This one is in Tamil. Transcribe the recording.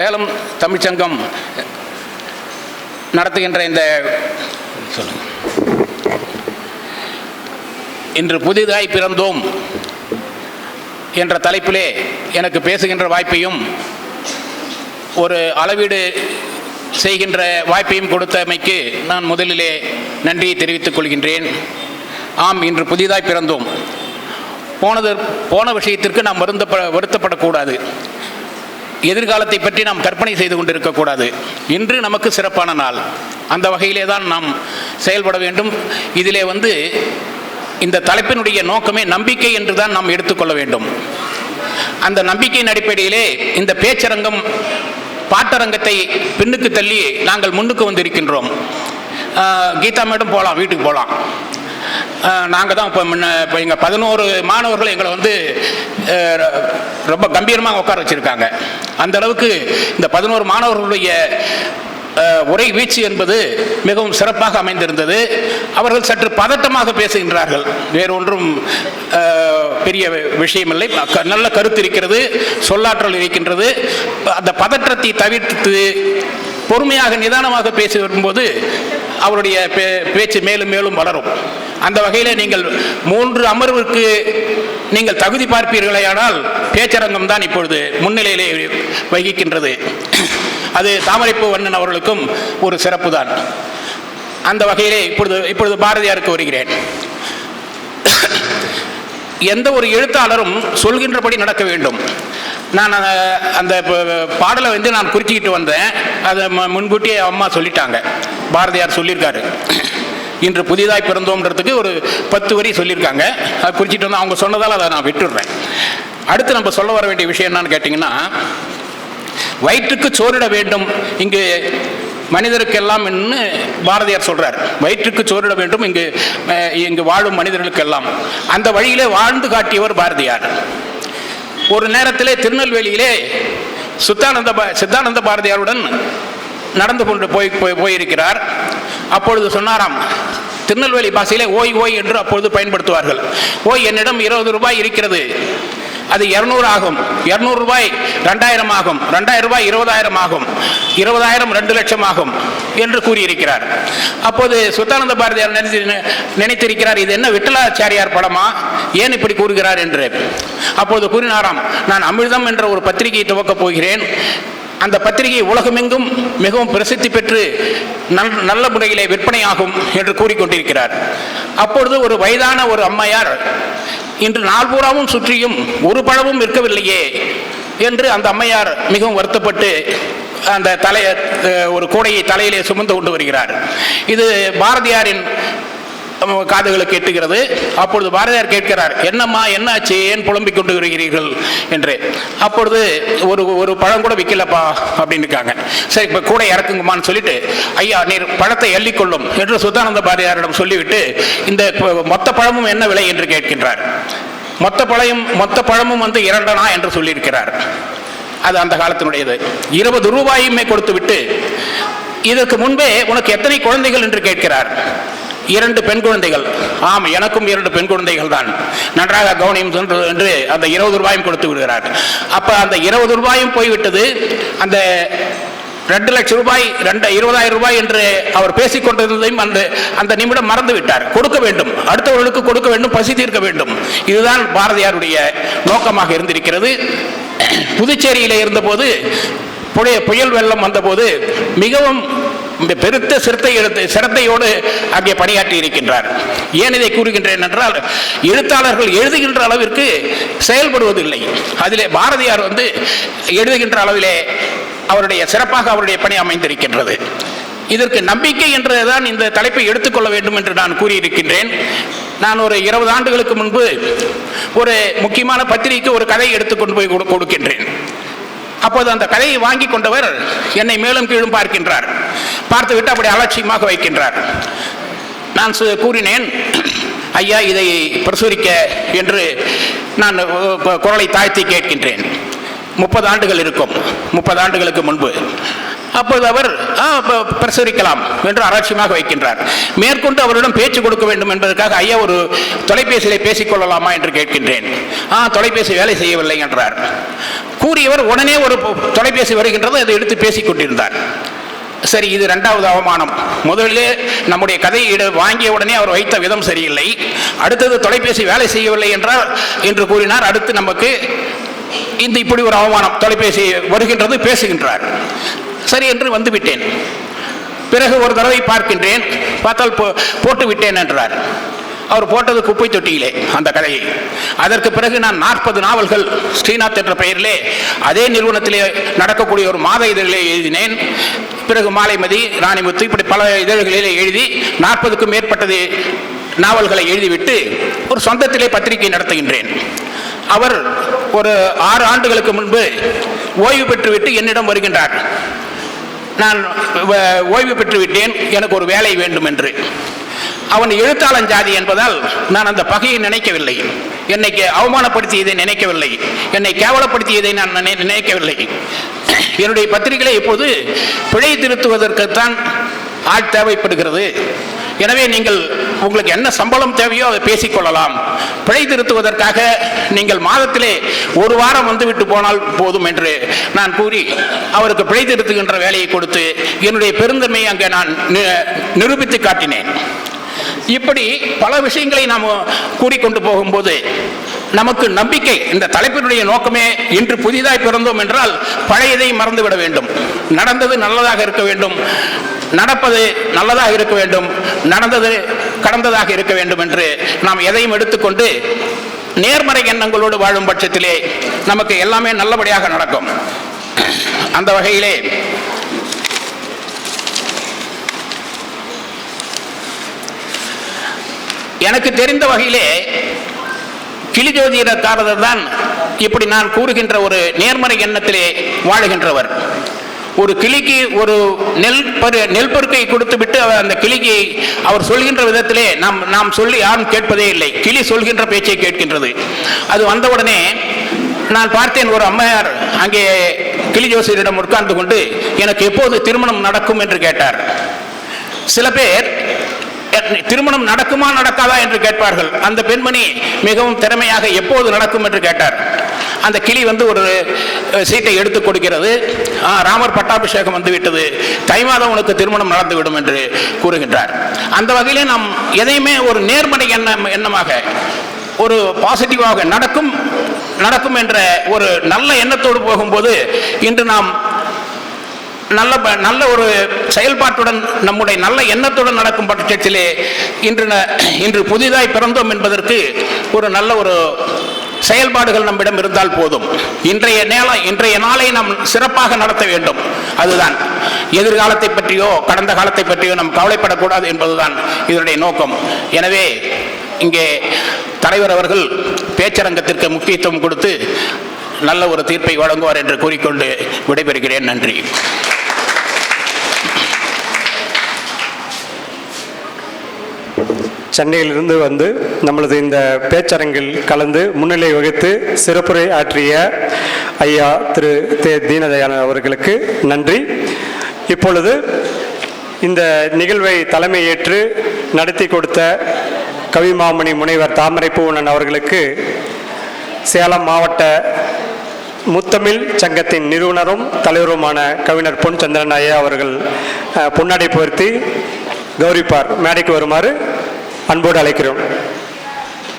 சேலம் தமிழ்ச்சங்கம் நடத்துகின்ற இந்த இன்று புதிதாய் பிறந்தோம் என்ற தலைப்பிலே எனக்கு பேசுகின்ற வாய்ப்பையும் ஒரு அளவீடு செய்கின்ற வாய்ப்பையும் கொடுத்தமைக்கு நான் முதலிலே நன்றியை தெரிவித்துக் கொள்கின்றேன். ஆம் இன்று புதிதாய் பிறந்தோம். போனது போன விஷயத்திற்கு நாம் வருந்தப்ப வருத்தப்படக்கூடாது. எதிர்காலத்தை பற்றி நாம் கற்பனை செய்து கொண்டிருக்கக்கூடாது. இன்று நமக்கு சிறப்பான நாள். அந்த வகையிலே தான் நாம் செயல்பட வேண்டும். இதிலே வந்து இந்த தலைப்பினுடைய நோக்கமே நம்பிக்கை என்று தான் நாம் எடுத்துக்கொள்ள வேண்டும். அந்த நம்பிக்கையின் அடிப்படையிலே இந்த பேச்சரங்கம் பாட்டரங்கத்தை பின்னுக்கு தள்ளி நாங்கள் முன்னுக்கு வந்திருக்கின்றோம். கீதா மேடம் போகலாம் வீட்டுக்கு போகலாம் நாங்கள் தான் இப்போ முன்ன இப்போ எங்கள் பதினோரு மாணவர்கள் எங்களை வந்து ரொம்ப கம்பீரமாக உட்கார வச்சுருக்காங்க. அந்த அளவுக்கு இந்த பதினோரு மாணவர்களுடைய உரை வீச்சு என்பது மிகவும் சிறப்பாக அமைந்திருந்தது. அவர்கள் சற்று பதட்டமாக பேசுகின்றார்கள். வேறொன்றும் பெரிய விஷயமில்லை. க- நல்ல கருத்து இருக்கிறது சொல்லாற்றல் இருக்கின்றது. அந்த பதற்றத்தை தவிர்த்து பொறுமையாக நிதானமாக பேசி வரும்போது அவருடைய பே- பேச்சு மேலும் மேலும் வளரும். அந்த வகையில் நீங்கள் மூன்று அமர்வுக்கு நீங்கள் தகுதி பார்ப்பீர்களேயானால் பேச்சரங்கம் தான் இப்பொழுது முன்னிலையிலே வகிக்கின்றது. அது தாமரைப்பூ வண்ணன் அவர்களுக்கும் ஒரு சிறப்பு தான் அந்த வகையிலே இப்பொழுது இப்பொழுது பாரதியாருக்கு வருகிறேன். எந்த ஒரு எழுத்தாளரும் சொல்கின்றபடி நடக்க வேண்டும். நான் அந்த பாடலை வந்து நான் குறிச்சிக்கிட்டு வந்தேன். அதை ம- முன்கூட்டியே அம்மா சொல்லிட்டாங்க. பாரதியார் சொல்லியிருக்காரு. இன்று புதிதாய் பிறந்தோம்ன்றதுக்கு ஒரு பத்து வரி சொல்லியிருக்காங்க. அதை குறிச்சிட்டு வந்து அவங்க சொன்னதால் அதை நான் விட்டுடுறேன். அடுத்து நம்ம சொல்ல வர வேண்டிய விஷயம் என்னன்னு கேட்டிங்கன்னா வயிற்றுக்கு சோறிட வேண்டும். இங்கு மனிதருக்கெல்லாம் என்று பாரதியார் சொல்றார். வயிற்றுக்கு சோறிட வேண்டும் இங்கு இங்கு வாழும் மனிதர்களுக்கெல்லாம். அந்த வழியிலே வாழ்ந்து காட்டியவர் பாரதியார். ஒரு நேரத்திலே திருநெல்வேலியிலே சுத்தானந்த பா- சித்தானந்த பாரதியாருடன் நடந்து கொண்டு போய் போய் போயிருக்கிறார். அப்பொழுது சொன்னாராம் திருநெல்வேலி பாசையிலே ஓய் ஓய் என்று அப்பொழுது பயன்படுத்துவார்கள். ஓய் என்னிடம் இருபது ரூபாய் இருக்கிறது. அது இருநூறு ஆகும். இருநூறு ரூபாய் ரெண்டாயிரம் ஆகும். ரெண்டாயிரம் ரூபாய் இருபதாயிரம் ஆகும். இருபதாயிரம் ரெண்டு லட்சம் ஆகும் என்று கூறியிருக்கிறார். அப்போது சுத்தானந்த பாரதியார் நினைத்து நினைத்திருக்கிறார் இது என்ன விட்டலாச்சாரியார் படமா? ஏன் இப்படி கூறுகிறார்? என்று. அப்போது கூறினாராம் நான் அமிர்தம் என்ற ஒரு பத்திரிகையை துவக்கப் போகிறேன். அந்த பத்திரிகை உலகமெங்கும் மிகவும் பிரசித்தி பெற்று நல் நல்ல முறையிலே விற்பனையாகும் என்று கூறிக்கொண்டிருக்கிறார். அப்பொழுது ஒரு வயதான ஒரு அம்மையார் இன்று நால்பூராவும் சுற்றியும் ஒரு பழமும் விற்கவில்லையே என்று அந்த அம்மையார் மிகவும் வருத்தப்பட்டு அந்த தலைய ஒரு கூடையை தலையிலே சுமந்து கொண்டு வருகிறார். இது பாரதியாரின் காதுகளுக்கு எட்டுகிறது அப்பொழுது பாரதியார் கேட்கிறார் என்னம்மா என்னாச்சு? ஏன் புலம்பிக் கொண்டு வருகிறீர்கள் என்று. அப்பொழுது ஒரு ஒரு பழம் கூட விற்கலப்பா அப்படின்னு இருக்காங்க. சரி இப்போ கூட இறக்குங்கம்மான்னு சொல்லிட்டு ஐயா நீர் பழத்தை அள்ளிக்கொள்ளும் என்று சுத்தானந்த பாரதியாரிடம் சொல்லிவிட்டு இந்த மொத்த பழமும் என்ன விலை? என்று கேட்கின்றார். மொத்த பழையும் மொத்த பழமும் வந்து இரண்டனா? என்று சொல்லியிருக்கிறார். அது அந்த காலத்தினுடையது. இருபது ரூபாயுமே கொடுத்து விட்டு இதற்கு முன்பே உனக்கு எத்தனை குழந்தைகள்? என்று கேட்கிறார். இரண்டு பெண் குழந்தைகள். ஆம் எனக்கும் இரண்டு பெண் குழந்தைகள் தான். நன்றாக கவனியம் என்று என்று அந்த இருபது ரூபாயும் கொடுத்து விடுகிறார். அப்ப அந்த இருபது ரூபாயும் போய்விட்டது. அந்த ரெண்டு லட்சம் ரூபாய் ரெண்டு இருபதாயிரம் ரூபாய் என்று அவர் பேசிக் கொண்டிருந்ததையும் அந்த அந்த நிமிடம் மறந்து விட்டார். கொடுக்க வேண்டும். அடுத்தவர்களுக்கு கொடுக்க வேண்டும் பசி தீர்க்க வேண்டும். இதுதான் பாரதியாருடைய நோக்கமாக இருந்திருக்கிறது. புதுச்சேரியில் இருந்தபோது புயல் வெள்ளம் வந்தபோது மிகவும் பெருத்த சிறுத்தை எழுத்து சிரத்தையோடு அங்கே பணியாற்றி இருக்கின்றார். ஏன் இதை கூறுகின்றேன் என்றால் எழுத்தாளர்கள் எழுதுகின்ற அளவிற்கு செயல்படுவதில்லை. அதிலே பாரதியார் வந்து எழுதுகின்ற அளவிலே அவருடைய சிறப்பாக அவருடைய பணி அமைந்திருக்கின்றது. இதற்கு நம்பிக்கை என்றுதான் இந்த தலைப்பை எடுத்துக்கொள்ள வேண்டும் என்று நான் கூறியிருக்கின்றேன். நான் ஒரு இருபது ஆண்டுகளுக்கு முன்பு ஒரு முக்கியமான பத்திரிகைக்கு ஒரு கதையை எடுத்துக்கொண்டு போய் கொடு- கொடுக்கின்றேன். அப்போது அந்த கதையை வாங்கி கொண்டவர் என்னை மேலும் கீழும் பார்க்கின்றார். பார்த்துவிட்டு அப்படி அலட்சியமாக வைக்கின்றார். நான் சு- கூறினேன் ஐயா இதை பிரசுரிக்க என்று நான் குரலை தாழ்த்தி கேட்கின்றேன். முப்பது ஆண்டுகள் இருக்கும். முப்பது ஆண்டுகளுக்கு முன்பு. அப்போது அவர் பிரசுரிக்கலாம் என்று அலட்சியமாக வைக்கின்றார். மேற்கொண்டு அவரிடம் பேச்சு கொடுக்க வேண்டும் என்பதற்காக ஐயா ஒரு தொலைபேசியிலே பேசிக்கொள்ளலாமா என்று கேட்கின்றேன். ஆ தொலைபேசி வேலை செய்யவில்லை என்றார். கூறியவர் உடனே ஒரு தொலைபேசி வருகின்றது அதை எடுத்து பேசிக் கொண்டிருந்தார். சரி இது ரெண்டாவது அவமானம். முதலிலே நம்முடைய கதையை வாங்கிய உடனே அவர் வைத்த விதம் சரியில்லை. அடுத்தது தொலைபேசி வேலை செய்யவில்லை என்றால் என்று கூறினார். அடுத்து நமக்கு இந்த இப்படி ஒரு அவமானம் தொலைபேசி வருகின்றது பேசுகின்றார். சரி என்று வந்துவிட்டேன். பிறகு ஒரு தடவை பார்க்கின்றேன். பார்த்தால் போ- போட்டு விட்டேன் என்றார். அவர் போட்டது குப்பை தொட்டியிலே அந்த கதையை அதற்கு பிறகு நான் நாற்பது நாவல்கள் ஸ்ரீநாத் என்ற பெயரிலே அதே நிறுவனத்திலே நடக்கக்கூடிய ஒரு மாத இதழிலே எழுதினேன். பிறகு மாலைமதி ராணிமுத்து இப்படி பல இதழ்களிலே எழுதி நாற்பதுக்கும் மேற்பட்டது நாவல்களை எழுதிவிட்டு ஒரு சொந்தத்திலே பத்திரிகை நடத்துகின்றேன். அவர் ஒரு ஆறு ஆண்டுகளுக்கு முன்பு ஓய்வு பெற்றுவிட்டு என்னிடம் வருகின்றார். நான் வ- ஓய்வு பெற்றுவிட்டேன் எனக்கு ஒரு வேலை வேண்டும் என்று அவன் எழுத்தாளன் ஜாதி என்பதால் நான் அந்த பகையை நினைக்கவில்லை. என்னை அவமானப்படுத்தியதை நினைக்கவில்லை. என்னை கேவலப்படுத்தியதை நான் நினை- நினைக்கவில்லை. என்னுடைய பத்திரிகைகளை இப்போது பிழை திருத்துவதற்குத்தான் ஆள் தேவைப்படுகிறது. எனவே நீங்கள் உங்களுக்கு என்ன சம்பளம் தேவையோ அதை பேசிக்கொள்ளலாம். பிழை திருத்துவதற்காக நீங்கள் மாதத்திலே ஒரு வாரம் வந்துவிட்டு போனால் போதும் என்று நான் கூறி அவருக்கு பிழை திருத்துகின்ற வேலையை கொடுத்து என்னுடைய பெருந்தன்மையை அங்கே நான் நிரூபித்து காட்டினேன். இப்படி பல விஷயங்களை நாம் கூறிக்கொண்டு போகும்போது நமக்கு நம்பிக்கை இந்த தலைப்பினுடைய நோக்கமே இன்று புதிதாய் பிறந்தோம் என்றால் பழையதை மறந்துவிட வேண்டும். நடந்தது நல்லதாக இருக்க வேண்டும். நடப்பது நல்லதாக இருக்க வேண்டும். நடந்தது கடந்ததாக இருக்க வேண்டும் என்று நாம் எதையும் எடுத்துக்கொண்டு நேர்மறை எண்ணங்களோடு வாழும் பட்சத்திலே நமக்கு எல்லாமே நல்லபடியாக நடக்கும். அந்த வகையிலே எனக்கு தெரிந்த வகையிலே கிளி தான் இப்படி நான் கூறுகின்ற ஒரு நேர்மறை எண்ணத்திலே வாழுகின்றவர். ஒரு கிளிக்கு ஒரு நெல் பரு நெல் பருக்கை கொடுத்துவிட்டு அவர் அந்த கிளிக்கு அவர் சொல்கின்ற விதத்திலே நாம் நாம் சொல்லி யாரும் கேட்பதே இல்லை. கிளி சொல்கின்ற பேச்சை கேட்கின்றது. அது வந்தவுடனே நான் பார்த்தேன் ஒரு அம்மையார் அங்கே கிளி ஜோசியரிடம் உட்கார்ந்து கொண்டு எனக்கு எப்போது திருமணம் நடக்கும்? என்று கேட்டார். சில பேர் திருமணம் நடக்குமா நடக்காதா என்று கேட்பார்கள். அந்த பெண்மணி மிகவும் திறமையாக எப்போது நடக்கும் என்று கேட்டார். அந்த கிளி வந்து ஒரு சீட்டை எடுத்து கொடுக்கிறது. ராமர் பட்டாபிஷேகம் வந்து விட்டது தை மாதம் உனக்கு திருமணம் நடந்துவிடும் என்று கூறுகின்றார். அந்த வகையிலே நாம் எதையுமே ஒரு நேர்மறை எண்ணம் எண்ணமாக ஒரு பாசிட்டிவாக நடக்கும் நடக்கும் என்ற ஒரு நல்ல எண்ணத்தோடு போகும்போது இன்று நாம் நல்ல ப- நல்ல ஒரு செயல்பாட்டுடன் நம்முடைய நல்ல எண்ணத்துடன் நடக்கும் பட்சத்திலே இன்று ந- இன்று புதிதாய் பிறந்தோம் என்பதற்கு ஒரு நல்ல ஒரு செயல்பாடுகள் நம்மிடம் இருந்தால் போதும். இன்றைய நேரம் இன்றைய நாளை நாம் சிறப்பாக நடத்த வேண்டும். அதுதான். எதிர்காலத்தை பற்றியோ கடந்த காலத்தை பற்றியோ நாம் கவலைப்படக்கூடாது என்பதுதான் இதனுடைய நோக்கம். எனவே இங்கே தலைவர் அவர்கள் பேச்சரங்கத்திற்கு முக்கியத்துவம் கொடுத்து நல்ல ஒரு தீர்ப்பை வழங்குவார் என்று கூறிக்கொண்டு விடைபெறுகிறேன். நன்றி. சென்னையிலிருந்து வந்து நம்மளது இந்த பேச்சரங்கில் கலந்து முன்னிலை வகித்து சிறப்புரை ஆற்றிய ஐயா திரு தே தீனதயாளன் அவர்களுக்கு நன்றி. இப்பொழுது இந்த நிகழ்வை தலைமையேற்று நடத்தி கொடுத்த கவிமாமணி முனைவர் தாமரை பூவனன் அவர்களுக்கு சேலம் மாவட்ட முத்தமிழ் சங்கத்தின் நிறுவனரும் தலைவருமான கவிஞர் பொன் சந்திரன் ஐயா அவர்கள் அஹ், பொன்னாடை பொருத்தி கௌரிப்பார் மேடைக்கு வருமாறு அன்போடு அழைக்கிறோம்.